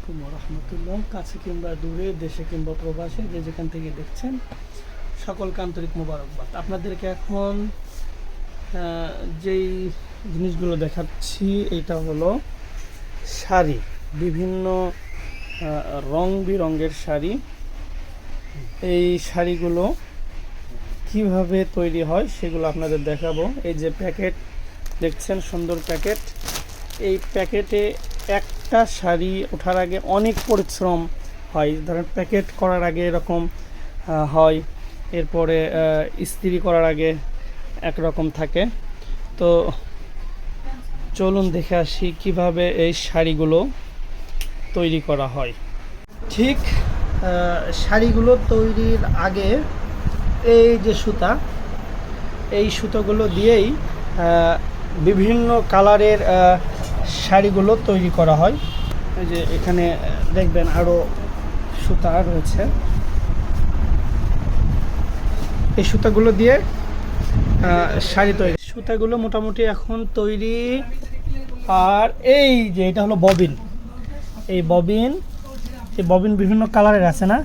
আলাইকুম রহমতুল্লাহ কাছে কিংবা দূরে, দেশে কিংবা প্রবাসে, যে যেখান থেকে দেখছেন, সকলকে আন্তরিক মোবারকবাদ। আপনাদেরকে এখন যেই জিনিসগুলো দেখাচ্ছি, এটা হলো শাড়ি, বিভিন্ন রং বেরঙের শাড়ি। এই শাড়িগুলো কীভাবে তৈরি হয় সেগুলো আপনাদের দেখাবো। এই যে প্যাকেট, দেখছেন সুন্দর প্যাকেট। এই প্যাকেটে একটা শাড়ি ওঠার আগে অনেক পরিশ্রম হয়। ধরেন প্যাকেট করার আগে এরকম হয়। এরপরে ইস্ত্রি করার আগে একরকম থাকে। তো চলুন দেখে আসি কীভাবে এই শাড়িগুলো তৈরি করা হয়। ঠিক শাড়িগুলো তৈরির আগে এই যে সুতা, এই সুতোগুলো দিয়েই বিভিন্ন কালারের শাড়িগুলো তৈরি করা হয়। এই যে এখানে দেখবেন আরও সুতা রয়েছে। এই সুতাগুলো দিয়ে শাড়ি তৈরি। সুতাগুলো মোটামুটি এখন তৈরি আর এই যে এটা হলো ববিন। এই ববিন এই ববিন বিভিন্ন কালারের আছে না?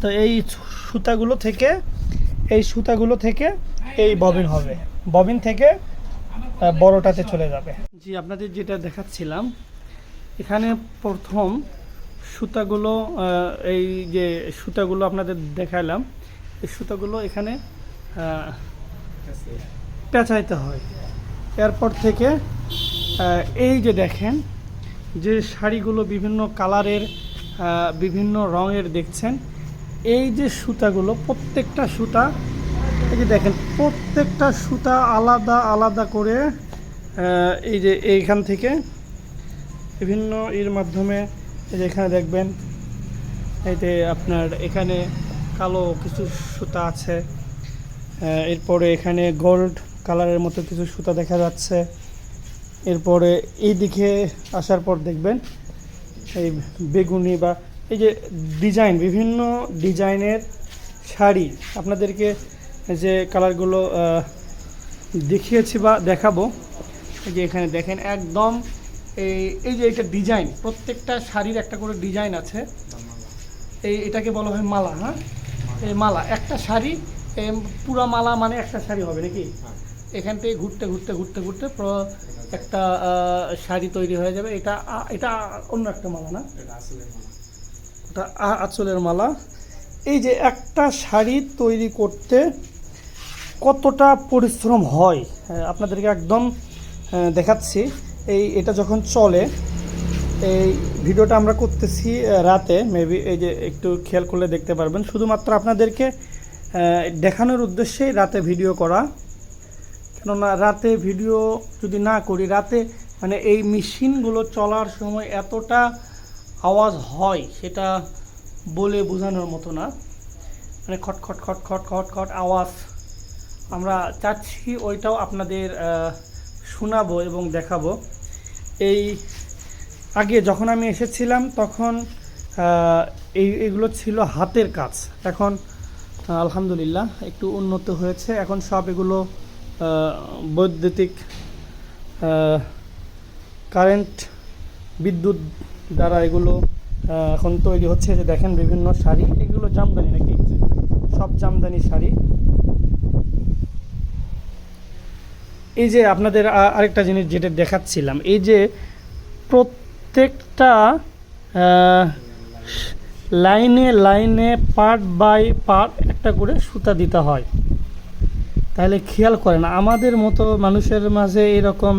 তো এই সুতাগুলো থেকে এই সুতাগুলো থেকে এই ববিন হবে। ববিন থেকে বড়টাতে চলে যাবে। জি, আপনাদের যেটা দেখাচ্ছিলাম, এখানে প্রথম সুতাগুলো এই যে সুতাগুলো আপনাদের দেখালাম, এই সুতাগুলো এখানে পেঁচাইতে হয়। এরপর থেকে এই যে দেখেন, যে শাড়িগুলো বিভিন্ন কালারের বিভিন্ন রঙের দেখছেন, এই যে সুতাগুলো, প্রত্যেকটা সুতা এই দেখেন, প্রত্যেকটা সুতা আলাদা আলাদা করে এই যে এইখান থেকে বিভিন্ন এর মাধ্যমে এই যে এখানে দেখবেন যে আপনার এখানে কালো কিছু সুতা আছে এরপরে এখানে গোল্ড কালারের মতো কিছু সুতা দেখা যাচ্ছে, এরপরে এই দিকে আসার পর দেখবেন, এই বেগুনি বা এই যে ডিজাইন বিভিন্ন ডিজাইনের শাড়ি, আপনাদেরকে যে কালারগুলো দেখিয়েছি বা দেখাবো। এই যে এখানে দেখেন একদম এই এই যে এটা ডিজাইন প্রত্যেকটা শাড়ির একটা করে ডিজাইন আছে। এই এটাকে বলা হয় মালা হ্যাঁ? এই মালা একটা শাড়ি পুরা মালা মানে একটা শাড়ি হবে নাকি? এখান থেকে ঘুরতে ঘুরতে ঘুরতে ঘুরতে পুরো একটা শাড়ি তৈরি হয়ে যাবে। এটা এটা অন্য একটা মালা না? ওটা আ- আঁচলের মালা। এই যে একটা শাড়ি তৈরি করতে কতটা পরিশ্রম হয় হ্যাঁ, আপনাদেরকে একদম দেখাচ্ছি। এই এটা যখন চলে এই ভিডিওটা আমরা করতেছি রাতে। মেবি এই যে একটু খেয়াল করলে দেখতে পারবেন। শুধুমাত্র আপনাদেরকে দেখানোর উদ্দেশ্যেই রাতে ভিডিও করা। কেননা রাতে ভিডিও যদি না করি রাতে মানে এই মেশিনগুলো চলার সময় এতটা আওয়াজ হয় সেটা বলে বোঝানোর মতো না। মানে খট খট খট খট খট খট আওয়াজ আমরা চাচ্ছি ওইটাও আপনাদের শোনাবো এবং দেখাবো। এই, আগে যখন আমি এসেছিলাম তখন এই, এগুলো ছিল হাতের কাজ। এখন আলহামদুলিল্লাহ একটু উন্নত হয়েছে। এখন সব এগুলো বৈদ্যুতিক কারেন্ট, বিদ্যুৎ দ্বারা এগুলো এখন তৈরি হচ্ছে। যে দেখেন বিভিন্ন শাড়ি। এগুলো জামদানি নাকি? সব জামদানি শাড়ি। এই যে আপনাদের আরেকটা জিনিস যেটা দেখাচ্ছিলাম, এই যে প্রত্যেকটা লাইনে লাইনে পার্ট বাই পার্ট একটা করে সুতা দিতে হয়। তাহলে খেয়াল করেন, আমাদের মতো মানুষের মাঝে এরকম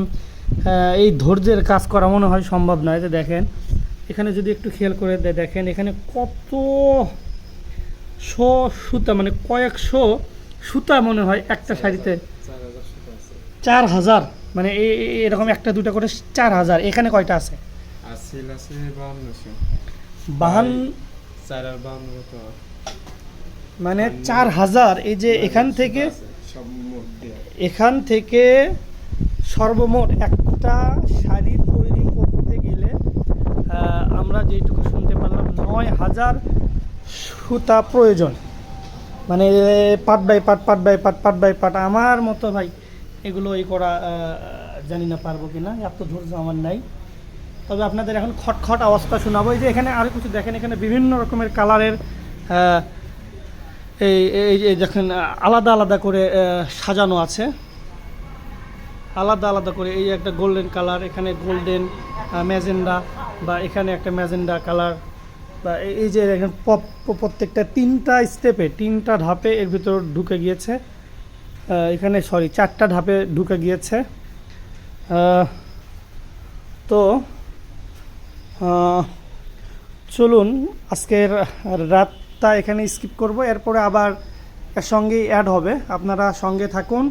এই ধৈর্যের কাজ করা মনে হয় সম্ভব নয়। যে দেখেন, এখানে যদি একটু খেয়াল করে দেখেন, এখানে কত শো সুতা মানে কয়েকশো সুতা মনে হয় একটা শাড়িতে চার হাজার। মানে এরকম একটা দুটা করে চার হাজার। এখানে কয়টা আছে? আসিল আছে বাউন্নশো বাহান চার আর বাউন্ন মানে চার হাজার। এই যে এখান থেকে এখান থেকে সর্বমোট একটা শাড়ি তৈরি করতে গেলে আমরা যেটুকু শুনতে পারলাম নয় হাজার সুতা প্রয়োজন। মানে part by part part by part part by part আমার মতো ভাই এগুলো এই করা জানি না পারব কি না এত ধৈর্য আমার নাই। তবে আপনাদের এখন খটখট অবস্থা শোনাবো। এই যে এখানে আরও কিছু দেখেন, এখানে বিভিন্ন রকমের কালারের এই এই দেখেন, আলাদা আলাদা করে সাজানো আছে। আলাদা আলাদা করে, এই একটা গোল্ডেন কালার এখানে গোল্ডেন ম্যাজেন্ডা বা এখানে একটা ম্যাজেন্ডা কালার বা এই- যে প্রত্যেকটা তিনটা স্টেপে তিনটা ধাপে এর ভিতর ঢুকে গিয়েছে। এখানে সরি চারটা ধাপে ঢুকে গিয়েছে। তো চলুন, আজকের রাতটা এখানে স্কিপ করব। এরপরে আবার এর সঙ্গেই অ্যাড হবে। আপনারা সঙ্গে থাকুন।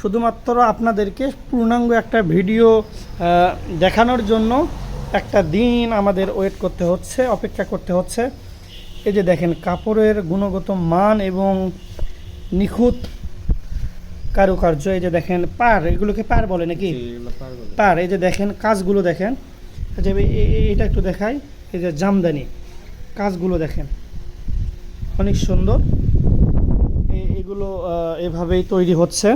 শুধুমাত্র আপনাদেরকে পূর্ণাঙ্গ একটা ভিডিও দেখানোর জন্য একটা দিন আমাদের ওয়েট করতে হচ্ছে, অপেক্ষা করতে হচ্ছে। এই যে দেখেন, কাপড়ের গুণগত মান এবং নিখুঁত কারুকার্য এই যে দেখেন পার এগুলোকে পার বলে নাকি? পার এই যে দেখেন কাজগুলো দেখেন। আচ্ছা এ- এ- এটা একটু দেখাই। এই যে জামদানি কাজগুলো দেখেন। অনেক সুন্দর। এগুলো এভাবেই তৈরি হচ্ছে।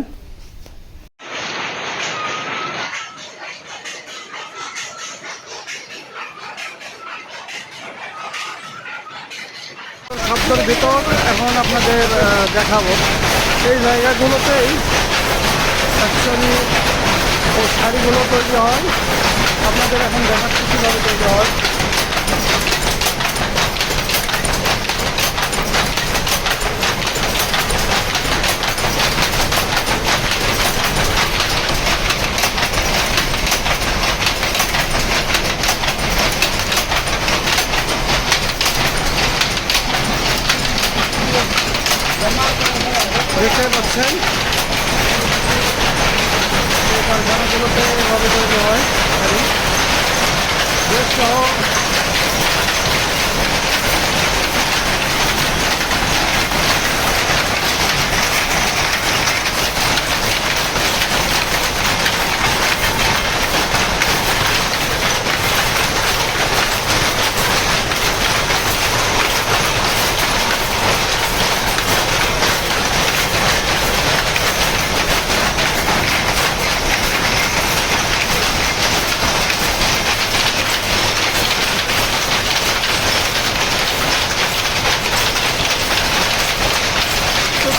শব্দের ভিতর এখন আপনাদের দেখাবো। এই জায়গাগুলোতেই অ্যাকচুয়ালি ওই শাড়িগুলো তৈরি হয়। আপনাদের এখন দেখাচ্ছি কীভাবে তৈরি হয়। দেখতে পাচ্ছেন এই কারখানাগুলোতে এভাবে তৈরি হয় শাড়ি দেশ সহ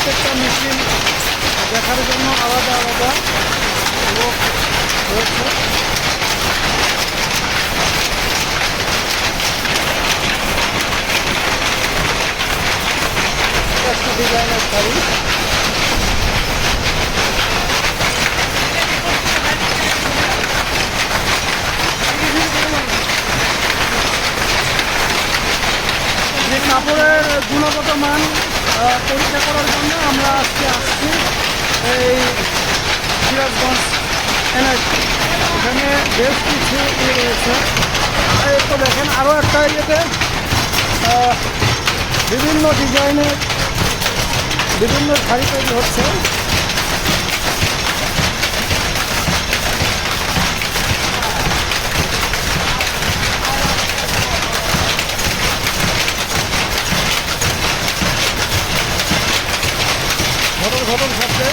প্রত্যেকটা মেশিন দেখার জন্য আলাদা আলাদা লোক রয়েছে। একটা ডিজাইনের শাড়ি কাপড়ের গুণগত মান পরীক্ষা করার জন্য আমরা আজকে আসছি এই সিরাজগঞ্জ এনআইটি এখানে বেশ কিছু ইয়ে রয়েছে। এই তো দেখেন আরও একটা ইয়েতে বিভিন্ন ডিজাইনের বিভিন্ন শাড়ি তৈরি হচ্ছে। ঘটন ঘটন শব্দে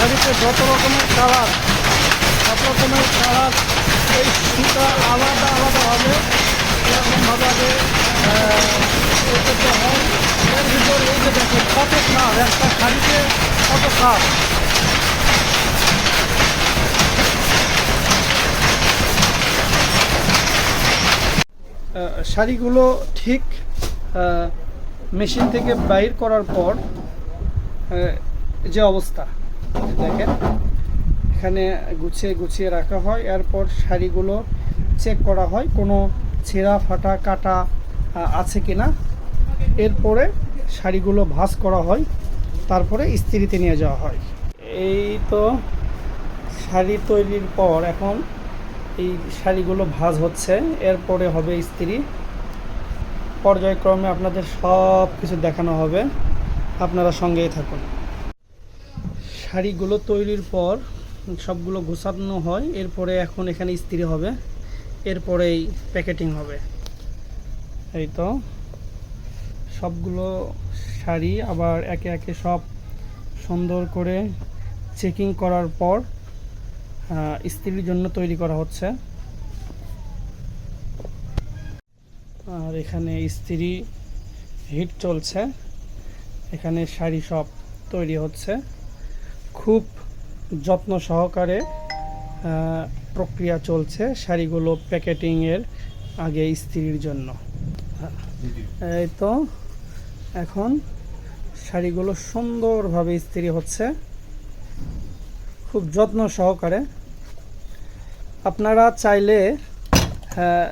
শাড়িতে যত রকমের কালার সব রকমের কালার এই সুতা আলাদা আলাদাভাবে এর এই যে কত কাজ একটা শাড়িতে কত আহ, শাড়িগুলো ঠিক মেশিন থেকে বাইর করার পর যে অবস্থা দেখেন এখানে গুছিয়ে গুছিয়ে রাখা হয় এরপর শাড়িগুলো চেক করা হয় কোনো ছেঁড়া, ফাটা, কাটা আছে কিনা, এরপরে শাড়িগুলো ভাঁজ করা হয়, তারপরে ইস্ত্রিতে নিয়ে যাওয়া হয়। এই তো শাড়ি তৈরির পর এখন এই শাড়িগুলো ভাঁজ হচ্ছে, এরপরে হবে ইস্ত্রি। পর্যায়ক্রমে আপনাদের সব কিছু দেখানো হবে, আপনারা সঙ্গেই থাকুন। শাড়িগুলো তৈরির পর সবগুলো গোছানো হয়, এরপরে এখন এখানে ইস্ত্রি হবে। এরপরেই প্যাকেটিং হবে। এই তো সবগুলো শাড়ি আবার একে একে সব সুন্দর করে চেকিং করার পর আহ, ইস্ত্রির জন্য তৈরি করা হচ্ছে। আর এখানে ইস্ত্রি হিট চলছে। এখানে শাড়ি সব তৈরি হচ্ছে। খুব যত্ন সহকারে প্রক্রিয়া চলছে শাড়িগুলো প্যাকেটিংয়ের আগে ইস্ত্রির জন্য। এই তো এখন শাড়িগুলো সুন্দরভাবে ইস্ত্রি হচ্ছে। খুব যত্ন সহকারে। আপনারা চাইলে আহ,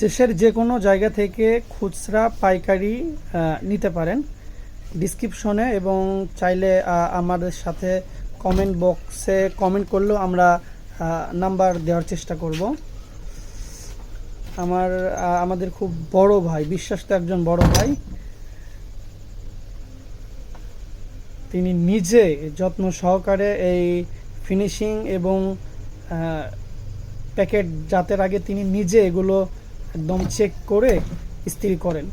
দেশের যে কোনো জায়গা থেকে খুচরা পাইকারি নিতে পারেন। ডিসক্রিপশনে এবং চাইলে আমাদের সাথে কমেন্ট বক্সে কমেন্ট করলেও আমরা নাম্বার দেওয়ার চেষ্টা করব। আমার আমাদের খুব বড় ভাই বিশ্বাস তো একজন বড় ভাই। তিনি নিজে যত্ন সহকারে এই ফিনিশিং এবং প্যাকেট জাতের আগে তিনি নিজে এগুলো একদম চেক করে স্থির করেন।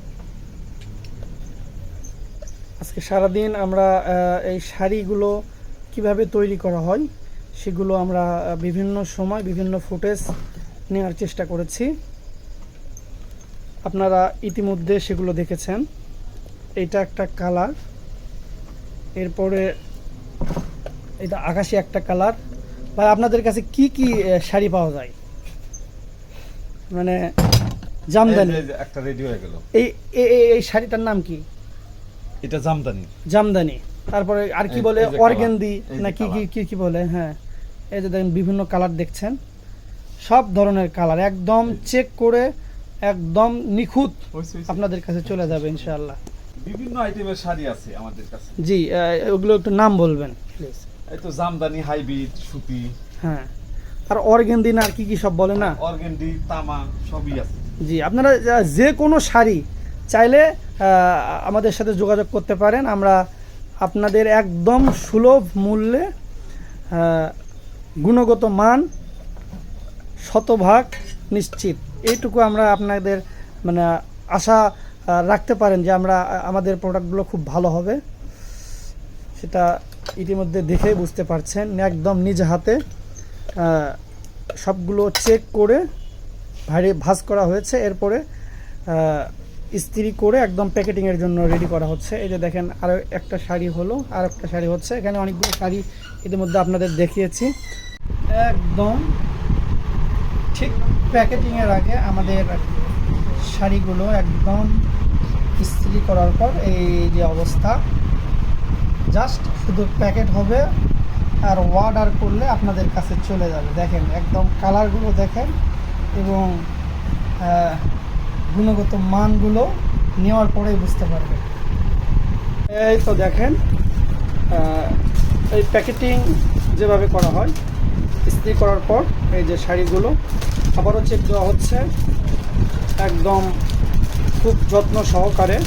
আজকে সারাদিন আমরা এই শাড়িগুলো কীভাবে তৈরি করা হয় সেগুলো আমরা বিভিন্ন সময় বিভিন্ন ফুটেজ নেওয়ার চেষ্টা করেছি। আপনারা ইতিমধ্যে সেগুলো দেখেছেন। এটা একটা কালার। এরপরে এটা আকাশি একটা কালার। ভাই আপনাদের কাছে কি কি শাড়ি পাওয়া যায়? মানে জামদানি। একটা রেডি হয়ে গেল। এই এই শাড়িটার নাম কি? এটা জামদানি। জামদানি। তারপরে আর কি বলে? অর্গেন্দি না কি কি কি কি বলে? হ্যাঁ। এই যে দেখেন বিভিন্ন কালার দেখছেন। সব ধরনের কালার একদম চেক করে একদম নিখুঁত আপনাদের কাছে চলে যাবে ইনশাআল্লাহ। বিভিন্ন আইটেমের শাড়ি আছে আমাদের কাছে। জি ওগুলো একটু নাম বলবেন প্লিজ এই তো জামদানি হাইব্রিড সুতি। হ্যাঁ। আর অর্গেন্দি না আর কি কি সব বলে না? অর্গেন্ডি তামা সবই আছে। জি আপনারা যে কোনো শাড়ি চাইলে আমাদের সাথে যোগাযোগ করতে পারেন। আমরা আপনাদের একদম সুলভ মূল্যে গুণগত মান শতভাগ নিশ্চিত। এইটুকু আমরা আপনাদের মানে আশা রাখতে পারেন যে আমরা আমাদের প্রোডাক্টগুলো খুব ভালো হবে। সেটা ইতিমধ্যে দেখেই বুঝতে পারছেন। একদম নিজ হাতে সবগুলো চেক করে ভারী ভাঁজ করা হয়েছে। এরপরে ইস্ত্রি করে একদম প্যাকেটিংয়ের জন্য রেডি করা হচ্ছে। এই যে দেখেন আরও একটা শাড়ি হলো, আর একটা শাড়ি হচ্ছে। এখানে অনেকগুলো শাড়ি ইতিমধ্যে আপনাদের দেখিয়েছি। একদম ঠিক প্যাকেটিংয়ের আগে আমাদের শাড়িগুলো একদম ইস্ত্রি করার পর এই যে অবস্থা। জাস্ট শুধু প্যাকেট হবে আর অর্ডার করলে আপনাদের কাছে চলে যাবে। দেখেন, একদম কালারগুলো দেখেন এবং গুণগত মানগুলো নেওয়ার পরেই বুঝতে পারবে। এই তো দেখেন এই প্যাকেটিং যেভাবে করা হয়, ইস্ত্রি করার পর এই যে শাড়িগুলো, আবারও চেক দেওয়া হচ্ছে, একদম খুব যত্ন সহকারে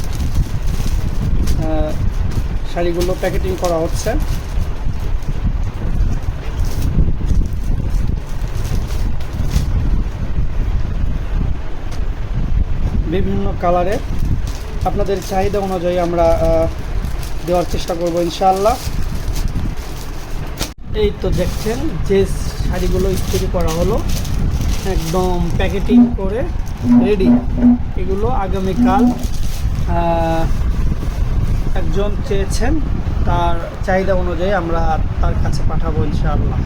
শাড়িগুলো প্যাকেটিং করা হচ্ছে। বিভিন্ন কালারে আপনাদের চাহিদা অনুযায়ী আমরা দেওয়ার চেষ্টা করব ইনশাআল্লাহ। এই তো দেখছেন, যে শাড়িগুলো ইস্ত্রি করা হলো, একদম প্যাকেটিং করে রেডি। এগুলো আগামীকাল একজন চেয়েছেন, তার চাহিদা অনুযায়ী আমরা তার কাছে পাঠাবো ইনশাআল্লাহ।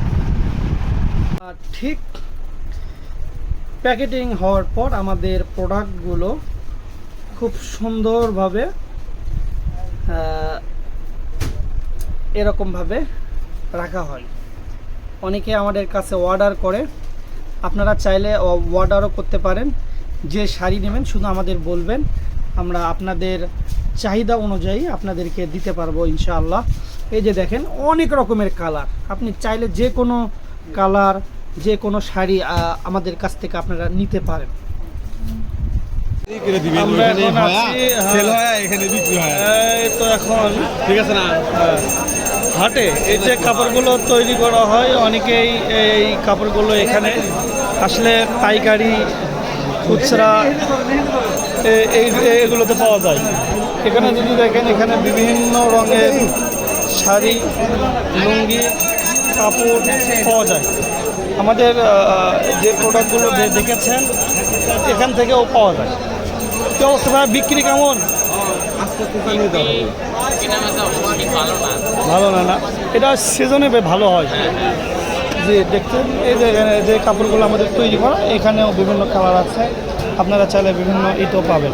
ঠিক প্যাকেটিং হওয়ার পর আমাদের প্রোডাক্টগুলো খুব সুন্দরভাবে এরকমভাবে রাখা হয়। অনেকে আমাদের কাছে অর্ডার করে। আপনারা চাইলে অর্ডারও করতে পারেন। যে শাড়ি নেবেন, শুধু আমাদের বলবেন। আমরা আপনাদের চাহিদা অনুযায়ী আপনাদেরকে দিতে পারব, ইনশাআল্লাহ। এই যে দেখেন, অনেক রকমের কালার। আপনি চাইলে যে কোনো কালার যে কোনো শাড়ি আমাদের কাছ থেকে আপনারা নিতে পারেন। হ্যাঁ। এখানে বিক্রি হয়। এই তো এখন ঠিক আছে না? হ্যাঁ, হাটে এই যে কাপড়গুলো তৈরি করা হয় অনেকেই এই কাপড়গুলো এখানে আসলে পাইকারি খুচরা এ- এই এগুলোতে পাওয়া যায়। এখানে যদি দেখেন এখানে বিভিন্ন রঙের শাড়ি লুঙ্গি কাপড় পাওয়া যায়। আমাদের যে প্রোডাক্টগুলো দেখেছেন, এখান থেকেও পাওয়া যায়। কি অবস্থা ভাই? বিক্রি কেমন? ভালো না না। এটা সিজনে ভালো হয়। যে দেখছেন এই যে যে কাপড়গুলো আমাদের তৈরি করা, এখানেও বিভিন্ন কালার আছে। আপনারা চাইলে বিভিন্ন ইটও পাবেন।